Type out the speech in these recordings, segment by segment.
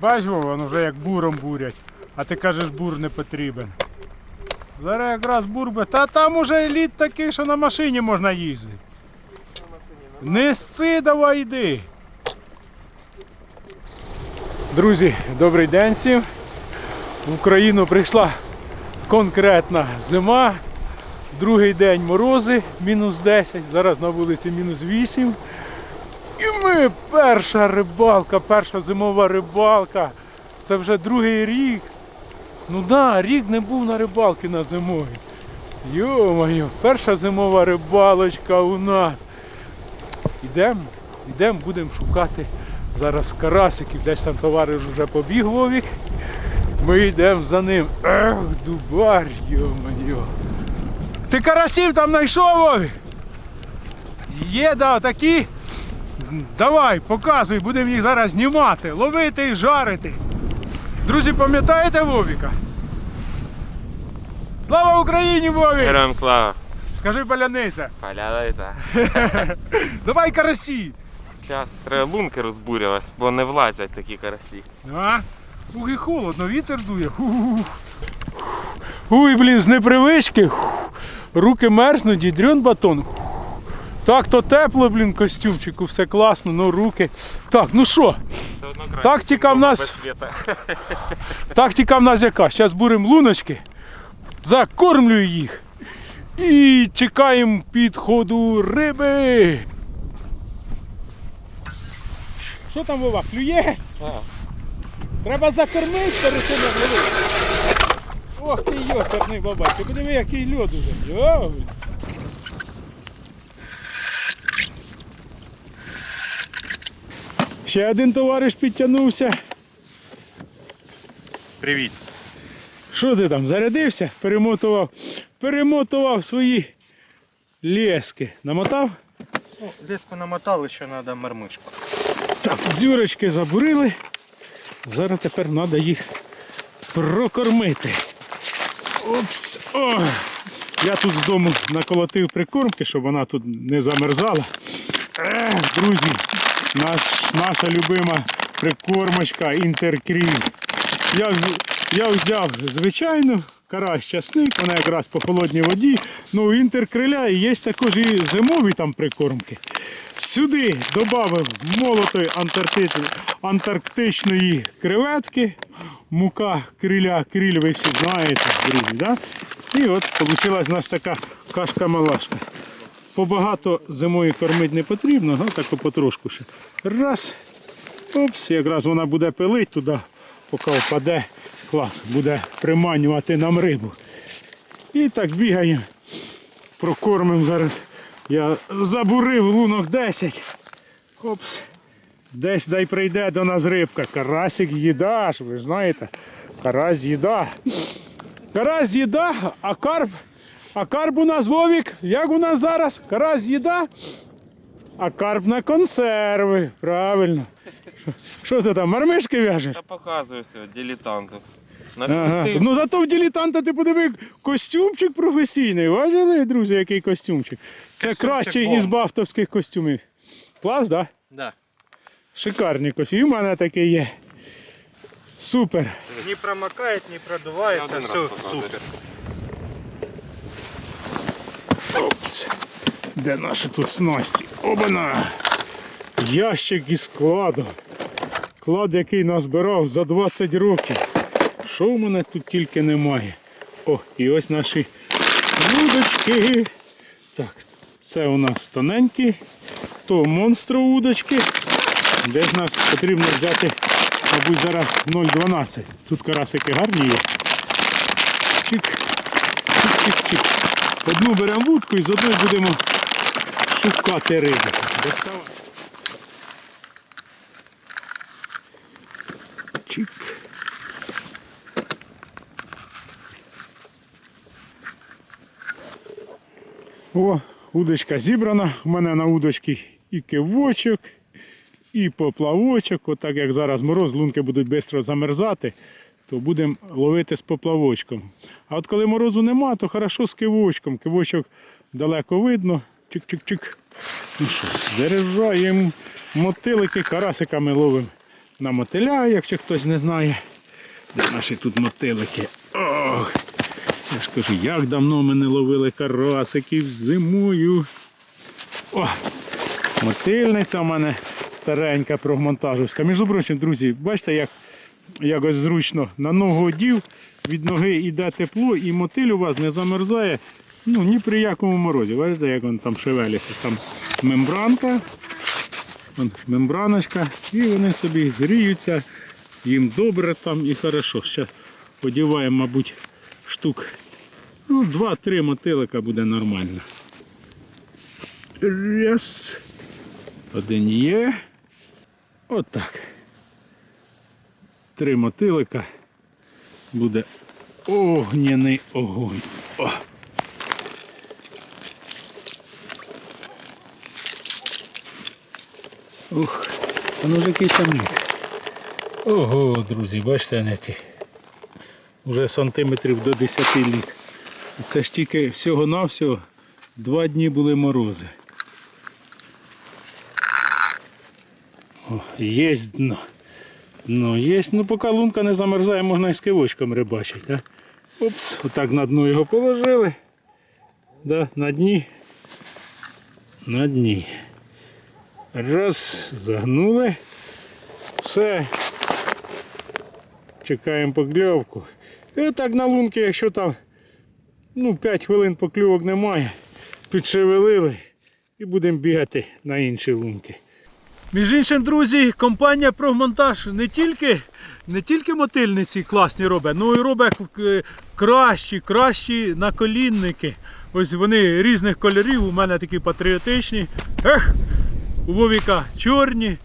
Бач, Вова, воно вже як буром бурять, а ти кажеш, бур не потрібен. Зараз якраз бур. Та там уже лід такий, що на машині можна їздити. Не сци, давай йди. Друзі, добрий день всім. В Україну прийшла конкретна зима. Другий день морози, мінус 10, зараз на вулиці мінус 8. І ми перша рибалка, перша зимова рибалка. Це вже другий рік. Ну да, рік не був на рибалки на зимові. Йо-моє, перша зимова рибалочка у нас. Ідемо, ідемо, будемо шукати зараз карасиків. Десь там товариш вже побіг Вовік. Ми йдемо за ним. Ех, дубар, йо-моє. Ти карасів там знайшов, Вовік? Є, да, такі. Давай, показуй, будемо їх зараз знімати, ловити і жарити. Друзі, пам'ятаєте Вовіка? Слава Україні, Вовік! Героям слава! Скажи паляниця. Паляниця. Давай карасі. Зараз треба лунки розбурювати, бо не влазять такі карасі. А? Ух, і холодно, вітер дує. Ух. Ой, блін, з непривички. Руки мерзнуть, дідрюн батон. Так, то тепло, блін, костюмчику, все класно, ну руки. Так, ну що, Тактика в нас- тактика в нас яка? Зараз буримо луночки, закормлюю їх і чекаємо підходу риби. Що там Вова, клює? Треба закормити цим. Ох ти йоперний баба, ти подиви, який льод уже. Ще один товариш підтягнувся. Привіт. Що ти там, зарядився? Перемотував. Перемотував свої лески. Намотав? Ну, леску намотал, еще надо мормышку. Так, дзюрочки забурили. Зараз тепер треба їх прокормити. Опс. О! Я тут з дому наколотив прикормки, щоб вона тут не замерзала. Ех, друзі, наш, наша любима прикормочка інтеркрім. Я, я взяв звичайну карась часник, вона якраз по холодній воді. Ну, у інтеркриля є також і зимові там прикормки. Сюди додав молотої антаркти- антарктичної креветки, мука криля, криль ви всі знаєте, друзі. Да? І от вийшла в нас така кашка-малашка. Побагато зимою кормити не потрібно, а так потрошку ще. Раз. Опс, якраз вона буде пилити туди, поки впаде. Клас, буде приманювати нам рибу. І так бігаємо. Прокормимо зараз. Я забурив лунок 10. Хопс. Десь дай прийде до нас рибка. Карасик їда, ж, ви знаєте. Карась їда. Карась їда, а карп. А карп у нас Вовік. Як у нас зараз? Карась їда. А карп на консерви. Правильно. Що- ти там, мармишки в'яжеш? Та показую все, дилетанту. Ага. Ну зато в дилетанта ти подиви костюмчик професійний. Бачили, друзі, який костюмчик? Це Костюмчик кращий із бафтовських костюмів. Клас, так? Да? Да. Шикарний костюм. І в мене такий є. Супер. Не промокает, не продувается, Я все супер. Опс. Де наші тут снасті? Обана! Ящик із складу. Клад, який назбирав за 20 років. Що в мене тут тільки немає? О, і ось наші удочки. Так, це у нас тоненькі, то монстро удочки. Десь нас потрібно взяти, мабуть, зараз 0,12. Тут карасики гарні є. Чик. Чик-чик-чик. Одну беремо вудку і з одної будемо шукати рибу. Чик. О, удочка зібрана. У мене на удочці і кивочок, і поплавочок. Отак як зараз мороз, лунки будуть швидко замерзати, то будемо ловити з поплавочком. А от коли морозу нема, то хорошо з кивочком. Кивочок далеко видно. Чик-чик-чик. Ну що, заряджаємо мотилики, карасиками ловимо на мотиля, якщо хтось не знає. Де наші тут мотилики? Ох! Я ж кажу, як давно ми не ловили карасиків зимою. О! Мотильниця в мене старенька прогмонтажівська. Між прочим, друзі, бачите, як якось зручно на ногу одів, від ноги йде тепло, і мотиль у вас не замерзає ну, ні при якому морозі. Бачите, як він там шевелиться. Там мембранка, вон, мембраночка, і вони собі гріються, їм добре там і хорошо. Зараз подіваємо, мабуть, штук ну, 2-3 мотилика буде нормально. Раз. Один є. Отак. Три мотилика. Буде огняний огонь. О. Ух, а ну який там лід. Ого, друзі, бачите, який. Уже сантиметрів до 10 літ. Це ж тільки всього-навсього два дні були морози. О, є дно. Дно є. Ну поки лунка не замерзає, можна і з кивочком рибачити. А? Опс, отак на дно його положили. Да, на дні. На дні. Раз, загнули. Все. Чекаємо покльовку. І отак на лунки, якщо там ну, 5 хвилин покльовок немає, підшевелили і будемо бігати на інші лунки. Між іншим, друзі, компанія Прогмонтаж не тільки, не тільки мотильниці класні робить, ну і робить кращі, кращі наколінники. Ось вони різних кольорів, у мене такі патріотичні. Ех, у Вовіка чорні.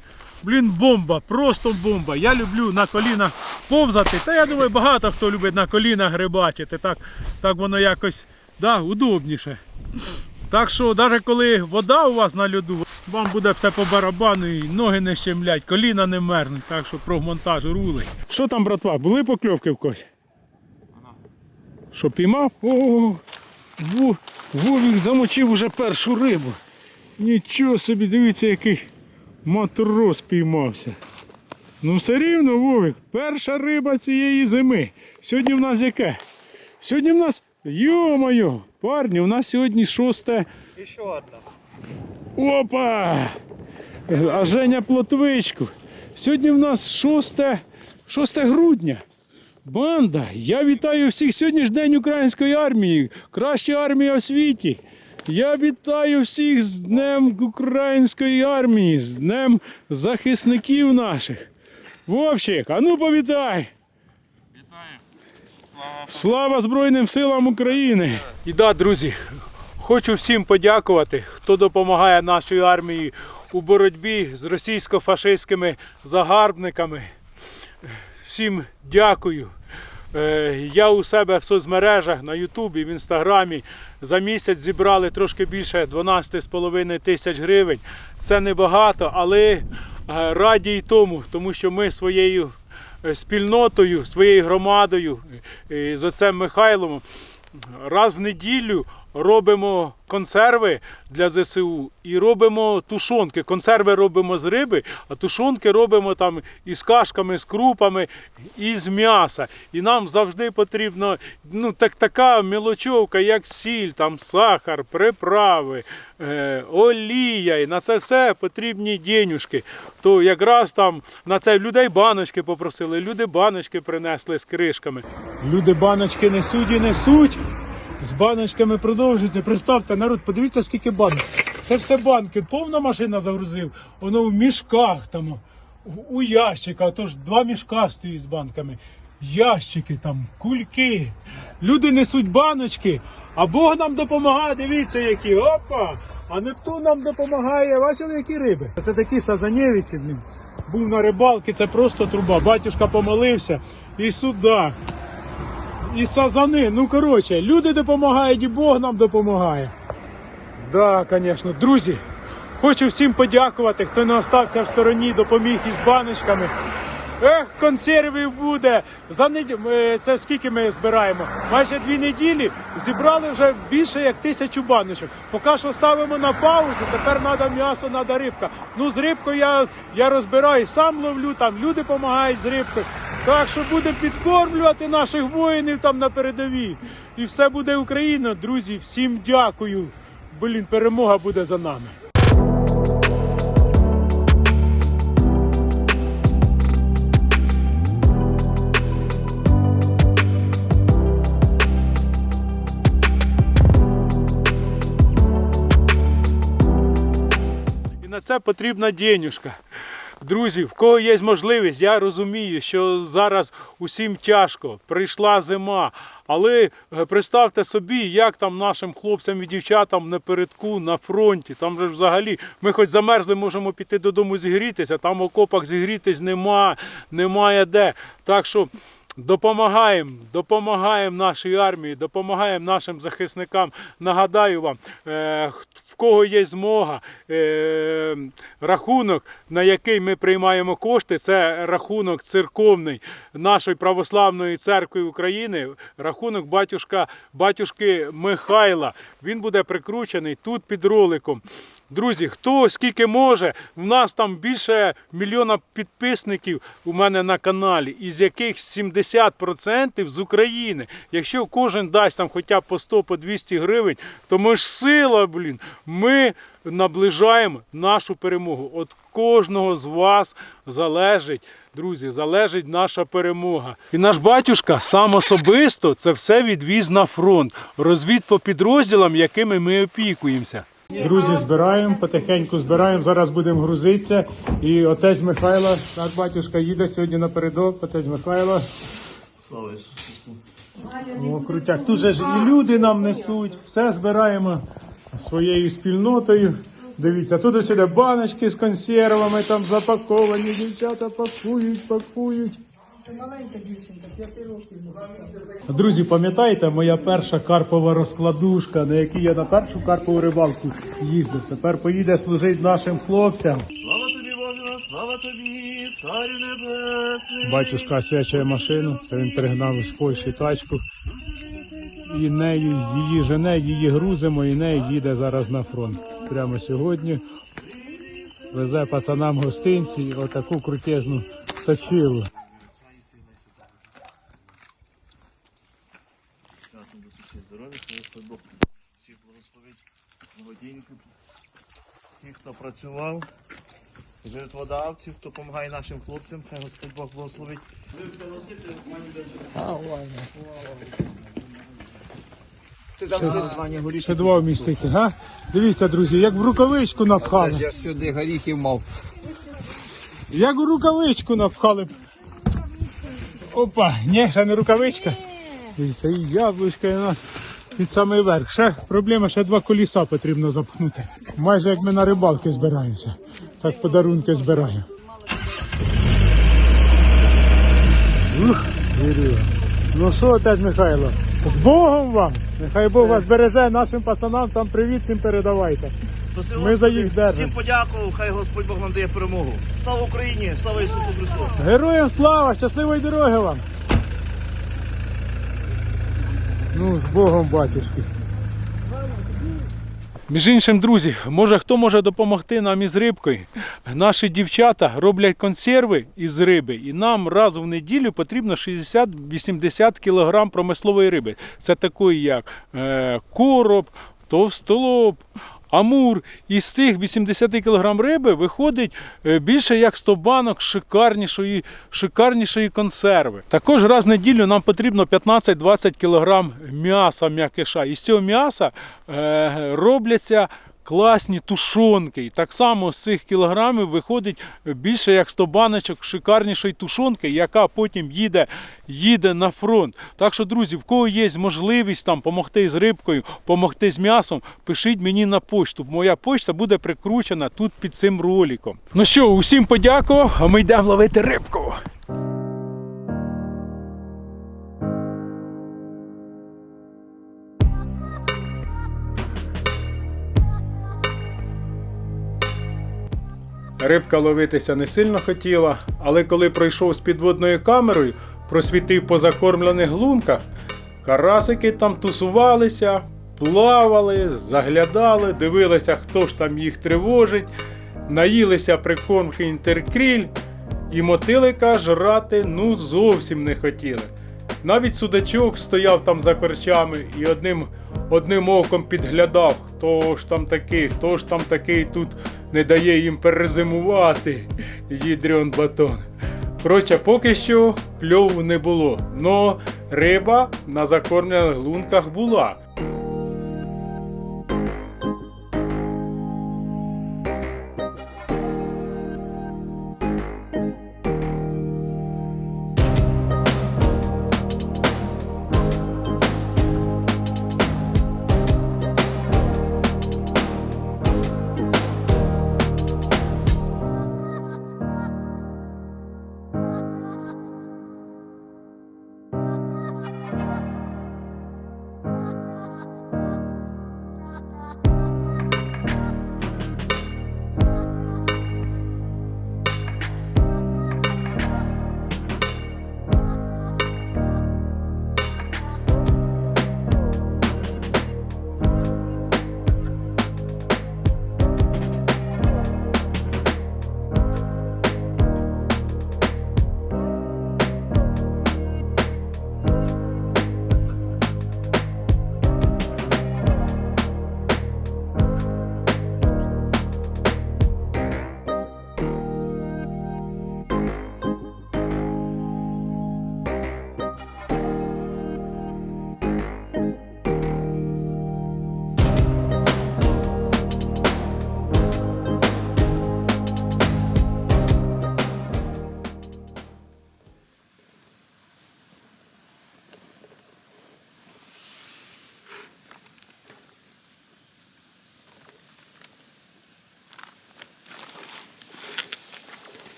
Блін, бомба, просто бомба. Я люблю на колінах повзати. Та я думаю, багато хто любить на колінах рибачити. Так, так воно якось да, удобніше. Так що, навіть коли вода у вас на льоду, вам буде все по барабану і ноги не щемлять, коліна не мерзнуть, так що прогмонтаж рули. Що там, братва, були покльовки в когось? Що піймав? О, Вовік замочив уже першу рибу. Нічого собі, дивіться, який матрос піймався. Ну все рівно, Вовик, перша риба цієї зими. Сьогодні в нас яке? Сьогодні в нас, йо-моє, парні, у нас сьогодні шосте. І ще одна. Опа! А Женя Плотвичку. Сьогодні в нас 6, 6 грудня. Банда, я вітаю всіх. Сьогодні ж День української армії. Краща армія у світі. Я вітаю всіх з Днем української армії, з Днем захисників наших. Вовчик, а ну повітай! Слава Збройним силам України! І да, друзі, хочу всім подякувати, хто допомагає нашій армії у боротьбі з російсько-фашистськими загарбниками. Всім дякую. Е, Я у себе в соцмережах на Ютубі, в Інстаграмі за місяць зібрали трошки більше 12,5 тисяч гривень. Це небагато, але е, раді й тому, тому що ми своєю спільнотою, своєю громадою е, з отцем Михайлом. Раз в неділю робимо консерви для ЗСУ і робимо тушонки. Консерви робимо з риби, а тушонки робимо там із кашками, з крупами і з м'яса. І нам завжди потрібно ну, так, така мілочовка, як сіль, там, сахар, приправи, е, олія. І на це все потрібні денюжки. То якраз там на це людей баночки попросили, люди баночки принесли з кришками. Люди баночки несуть і несуть. З баночками продовжується. Представте, народ, подивіться, скільки банок. Це все банки. Повна машина загрузив. Воно в мішках там, у ящиках. Тож два мішка стоїть з банками. Ящики там, кульки. Люди несуть баночки, а Бог нам допомагає. Дивіться, які. Опа! А Нептун нам допомагає. Бачили, які риби? Це такі сазанєвиці. блін. Був на рибалці, це просто труба. Батюшка помолився і сюди і сазани. Ну, коротше, люди допомагають і Бог нам допомагає. Да, звісно. Друзі, хочу всім подякувати, хто не остався в стороні, допоміг із баночками. Ех, консервів буде. За нед... Це скільки ми збираємо? Майже дві неділі зібрали вже більше як тисячу баночок. Поки що ставимо на паузу, тепер треба м'ясо, треба рибка. Ну, з рибкою я, я розбираю, сам ловлю, там люди допомагають з рибкою. Так що будемо підкормлювати наших воїнів там на передовій. І все буде Україна, друзі. Всім дякую. Блін, перемога буде за нами. На це потрібна денюжка. Друзі, в кого є можливість, я розумію, що зараз усім тяжко. Прийшла зима. Але е, представте собі, як там нашим хлопцям і дівчатам на передку, на фронті. Там же взагалі ми хоч замерзли, можемо піти додому зігрітися, там в окопах зігрітись нема, немає де. Так що Допомагаємо, допомагаємо нашій армії, допомагаємо нашим захисникам. Нагадаю вам, е, в кого є змога, е, рахунок, на який ми приймаємо кошти, це рахунок церковний нашої православної церкви України, рахунок батюшка, батюшки Михайла. Він буде прикручений тут під роликом. Друзі, хто скільки може, у нас там більше мільйона підписників у мене на каналі, із яких 70% з України. Якщо кожен дасть там хоча б по 100 по 200 гривень, то ми ж сила, блін. Ми наближаємо нашу перемогу. От кожного з вас залежить. Друзі, залежить наша перемога. І наш батюшка сам особисто це все відвіз на фронт, розвід по підрозділам, якими ми опікуємося. Друзі, збираємо, потихеньку збираємо. Зараз будемо грузитися. І отець Михайло, наш батюшка їде сьогодні напередок. Отець Михайло. О, крутяк. Тут же ж і люди нам несуть, все збираємо своєю спільнотою. Дивіться, тут ось іде баночки з консервами, там запаковані, дівчата пакують, пакують. Це маленька дівчинка, 5 років. Друзі, пам'ятаєте, моя перша карпова розкладушка, на якій я на першу карпову рибалку їздив. Тепер поїде служити нашим хлопцям. Слава тобі, Боже, слава тобі, Царю Небесний. Батюшка освячує машину, це він перегнав із Польщі тачку. І нею її жене, її грузимо, і нею їде зараз на фронт. Прямо сьогодні везе пацанам гостинці і отаку крутезну точилу. Всіх благословить благодійників, всіх, хто працював, жертводавців, хто допомагає нашим хлопцям, хай Господь Бог благословить. Звання горіше. Ще два вмістити, га? Дивіться, друзі, як в рукавичку Це напхали. ж я сюди горіхів мав. Як у рукавичку напхали. Опа, ні, ще не рукавичка. Дивіться, і яблучка і у нас під самий верх. Ще проблема, ще два коліса потрібно запхнути. Майже як ми на рибалки збираємося. Так подарунки збираємо. Ух, Юрію. Ну що, отець Михайло, з Богом вам! Нехай Бог вас береже нашим пацанам, там привіт всім передавайте. Спасибо Ми за їх держимо. Всім подякував, хай Господь Бог нам дає перемогу. Слава Україні, слава Ісусу Христу! Героям слава, щасливої дороги вам! Ну, з Богом, батюшки. Між іншим, друзі, може хто може допомогти нам із рибкою? Наші дівчата роблять консерви із риби, і нам раз в неділю потрібно 60-80 кг промислової риби. Це такої, як е, короб, товстолоб, амур. І з цих 80 кг риби виходить е, більше як 100 банок шикарнішої, шикарнішої консерви. Також раз в неділю нам потрібно 15-20 кг м'яса м'якиша. І з цього м'яса е, робляться класні тушонки. Так само з цих кілограмів виходить більше як 100 баночок шикарнішої тушонки, яка потім їде, їде на фронт. Так що, друзі, в кого є можливість там допомогти з рибкою, допомогти з м'ясом, пишіть мені на почту. Моя почта буде прикручена тут під цим роликом. Ну що, усім подякував, а ми йдемо ловити рибку. Рибка ловитися не сильно хотіла, але коли пройшов з підводною камерою, просвітив по закормлених глунках, карасики там тусувалися, плавали, заглядали, дивилися, хто ж там їх тривожить, наїлися прикормки інтеркріль, і мотилика жрати ну зовсім не хотіли. Навіть судачок стояв там за корчами і одним, одним оком підглядав, хто ж там такий, хто ж там такий тут не дає їм перезимувати, їдріон батон. Коротше, поки що кльову не було, но риба на закормлених лунках була.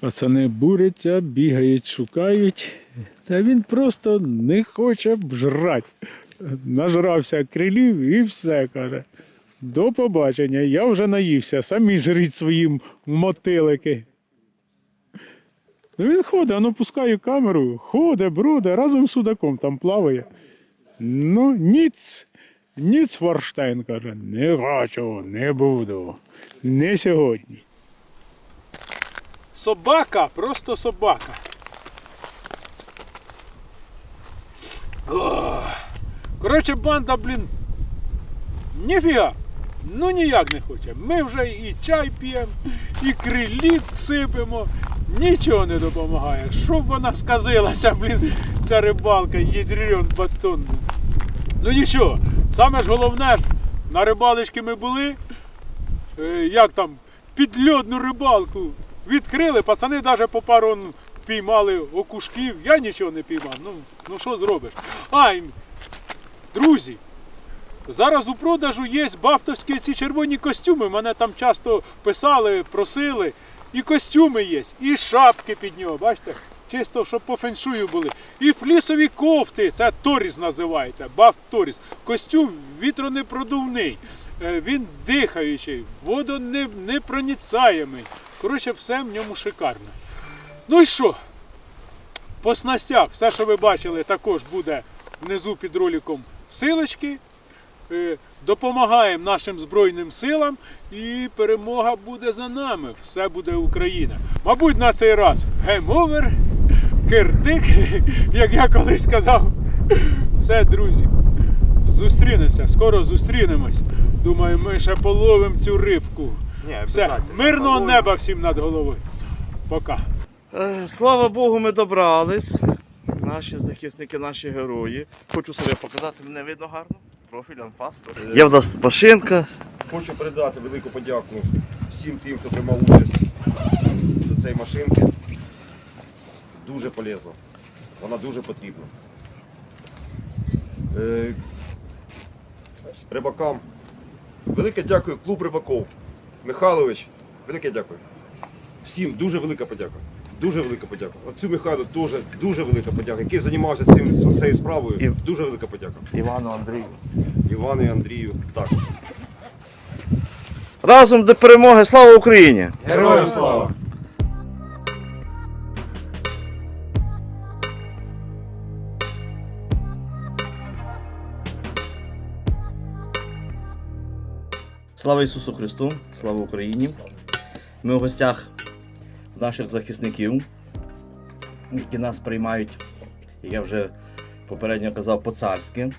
Пацани буряться, бігають, шукають, та він просто не хоче б жрати. Нажрався крилів і все каже. До побачення, я вже наївся, самі жріть своїм мотилики. Ну він ходить, а ну пускаю камеру, ходить, бруде, разом з судаком там плаває. Ну, ніц, ніц Форштейн каже, не хочу, не буду. Не сьогодні. Собака, просто собака. Ох. Коротше, банда, блін. Ніфіга. Ну ніяк не хоче. Ми вже і чай п'ємо, і крилів сипемо. Нічого не допомагає. Щоб вона сказилася, блін, ця рибалка, їдріон батон. Ну нічого, саме ж головне на рибалочки ми були. Е, як там, підльодну рибалку відкрили, пацани навіть по пару піймали окушків, я нічого не піймав. Ну, ну що зробиш? А, друзі, зараз у продажу є бафтовські ці червоні костюми. Мене там часто писали, просили. І костюми є, і шапки під нього, бачите? Чисто, щоб по феншую були. І флісові кофти, це торіс називається, баф торіс. Костюм вітронепродувний, е, він дихаючий, водонепроницаємий. Коротше, все в ньому шикарно. Ну і що? По снастях, все, що ви бачили, також буде внизу під роликом силочки. Е, Допомагаємо нашим Збройним силам і перемога буде за нами. Все буде Україна. Мабуть, на цей раз гейм-овер, киртик, як я колись сказав. Все, друзі. Зустрінемося, скоро зустрінемось. Думаю, ми ще половимо цю рибку. Ні, Все, мирного неба всім над головою. Пока. Е, Слава Богу, ми добрались. Наші захисники, наші герої. Хочу себе показати, мене видно гарно. Профіль анфас. Є в нас машинка. Хочу передати велику подяку всім тим, хто приймав участь до цієї машинки. Дуже полезно. Вона дуже потрібна. Е, рибакам. Велике дякую, клуб рибаков. Михайлович, велике дякую. Всім дуже велика подяка. Дуже велика подяка. Оцю Михайлу теж дуже велика подяка, який займався цим, цією справою. І- Дуже велика подяка. Івану Андрію. Івану і Андрію. також. Разом до перемоги! Слава Україні! Героям слава! Слава Ісусу Христу! Слава Україні! Ми в гостях наших захисників, які нас приймають, як я вже попередньо казав, по-царськи.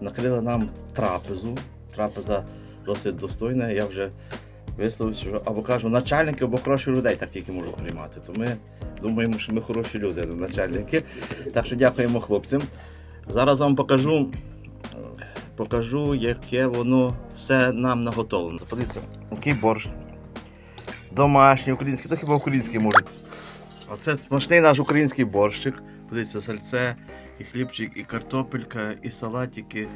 Накрили нам трапезу. Трапеза досить достойна. Я вже висловився, що або кажу, начальники, або хороші людей так тільки можуть приймати. То ми думаємо, що ми хороші люди, а не начальники. Так що дякуємо хлопцям. Зараз вам покажу покажу, яке воно все нам наготовлено. Подивіться, який борщ. Домашній, український, то хіба український можуть. Оце смачний наш український борщик. Подивіться, сальце, і хлібчик, і картопелька, і салатики.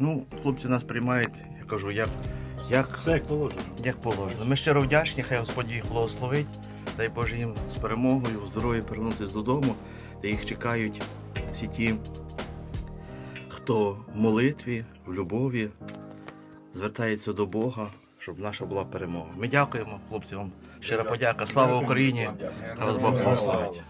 Ну, хлопці нас приймають, я кажу, як, як, Все як положено. як положено. Ми щиро вдячні, хай Господь їх благословить. Дай Боже їм з перемогою, здоров'я повернутися додому, де їх чекають всі ті, хто в молитві, в любові звертається до Бога, щоб наша була перемога. Ми дякуємо, хлопці, вам щира подяка. Слава Україні! Вас Бог благословить.